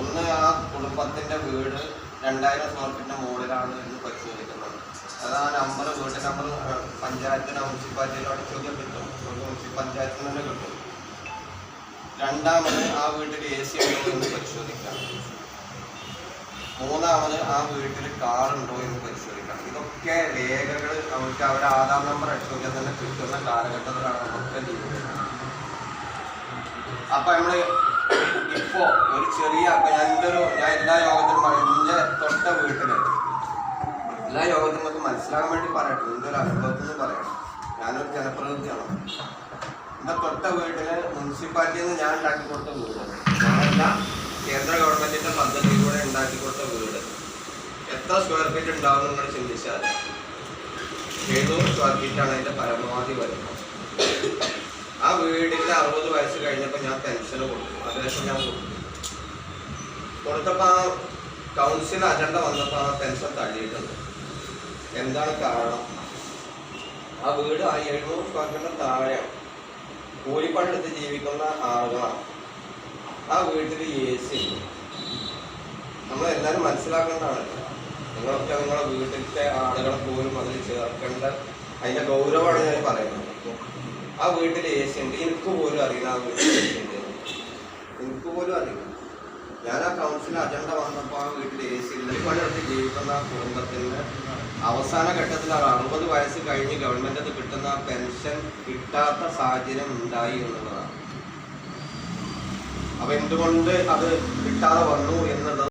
ഒന്ന് ആ കുടുംബത്തിന്റെ വീട് രണ്ടായിരം സ്ക്വയർ ഫീറ്റിന്റെ മുകളിലാണ് എന്ന് പരിശോധിക്കുന്നത് അത് ആ നമ്പർ വീട്ട് നമ്പർ പഞ്ചായത്തിന് മുനിസിപ്പാലിറ്റിയിലോട്ട് ചോദ്യം കിട്ടും. പഞ്ചായത്തിന് തന്നെ കിട്ടും. രണ്ടാമത് ആ വീട്ടിൽ എ സി ഉണ്ടോ എന്ന് പരിശോധിക്കാം. മൂന്നാമത് ആ വീട്ടിൽ കാറുണ്ടോ എന്ന് പരിശോധിക്കാം. ഇതൊക്കെ രേഖകൾ നമുക്ക് അവരുടെ ആധാർ നമ്പർ അടിച്ചോക്കിയാൽ തന്നെ കിട്ടുന്ന കാലഘട്ടത്തിലാണ് നമുക്ക് ജീവിക്കുന്നത് അപ്പൊ നമ്മൾ ഇപ്പോ ഒരു ചെറിയ അപ്പൊ ഞാൻ എന്റെ ഞാൻ എല്ലാ യോഗത്തിലും പറയും എന്റെ തൊട്ട വീട്ടിൽ. എല്ലാ യോഗത്തിലും നമുക്ക് മനസ്സിലാകാൻ വേണ്ടി പറയട്ടെ എന്റെ ഒരു അനുഭവത്തിൽ നിന്ന് പറയണം ഞാനൊരു ജനപ്രതിനിധിയാണ്. എന്റെ തൊട്ട വീട്ടിൽ മുനിസിപ്പാലിറ്റിയിൽ നിന്ന് ഞാൻ ഉണ്ടാക്കി കൊടുത്ത വീട്. ഞാനല്ല കേന്ദ്ര ഗവൺമെന്റിന്റെ പദ്ധതിയിലൂടെ ഉണ്ടാക്കി കൊടുത്ത വീട്. എത്ര സ്ക്വയർ ഫീറ്റ് ഉണ്ടാവും നിങ്ങൾ ചിന്തിച്ചാൽ എഴുന്നൂറ് സ്ക്വയർ ഫീറ്റാണ് അതിന്റെ പരമാവധി വരുന്നത് ആ വീടിന്റെ അറുപത് വയസ്സ് കഴിഞ്ഞപ്പോൾ ഞാൻ പെൻഷൻ കൊടുത്തു. അതിനുശേഷം ഞാൻ കൊടുത്തു. കൊടുത്തപ്പോൾ ആ കൗൺസിൽ അജണ്ട വന്നപ്പോൾ ആ പെൻഷൻ തള്ളിയിട്ടുണ്ട്. എന്താണ് കാരണം? ആ വീട് ആ എഴുന്നൂറ് സ്ക്വയറിന്റെ താഴെ കൂലിപ്പണിയെടുത്ത് ജീവിക്കുന്ന ആളുകളാണ്. ആ വീട്ടിൽ എ സി നമ്മൾ എല്ലാവരും മനസ്സിലാക്കേണ്ടതാണ്. നിങ്ങളൊക്കെ നിങ്ങളുടെ വീട്ടിലത്തെ ആളുകളെ പോലും അതിൽ ചേർക്കേണ്ട അതിന്റെ ഗൗരവമാണ് ഞാൻ പറയുന്നത്. ആ വീട്ടിൽ എ സി ഉണ്ട്. എനിക്ക് പോലും അറിയില്ല ആ വീട്ടിൽ എ ഉണ്ട്. എനിക്ക് പോലും അറിയില്ല. ഞാൻ ആ കൗൺസിൽ അജണ്ട വന്നപ്പോൾ ആ വീട്ടിൽ എ സി ഇല്ല പണിയെടുത്ത് ജീവിക്കുന്ന ആ കുടുംബത്തിന് അവസാന ഘട്ടത്തിൽ ആ അറുപത് വയസ്സ് കഴിഞ്ഞ് ഗവൺമെന്റ് അത് കിട്ടുന്ന പെൻഷൻ കിട്ടാത്ത സാഹചര്യം ഉണ്ടായി എന്നുള്ളതാണ്. അപ്പൊ എന്തുകൊണ്ട് അത് കിട്ടാതെ വന്നു എന്നുള്ളത്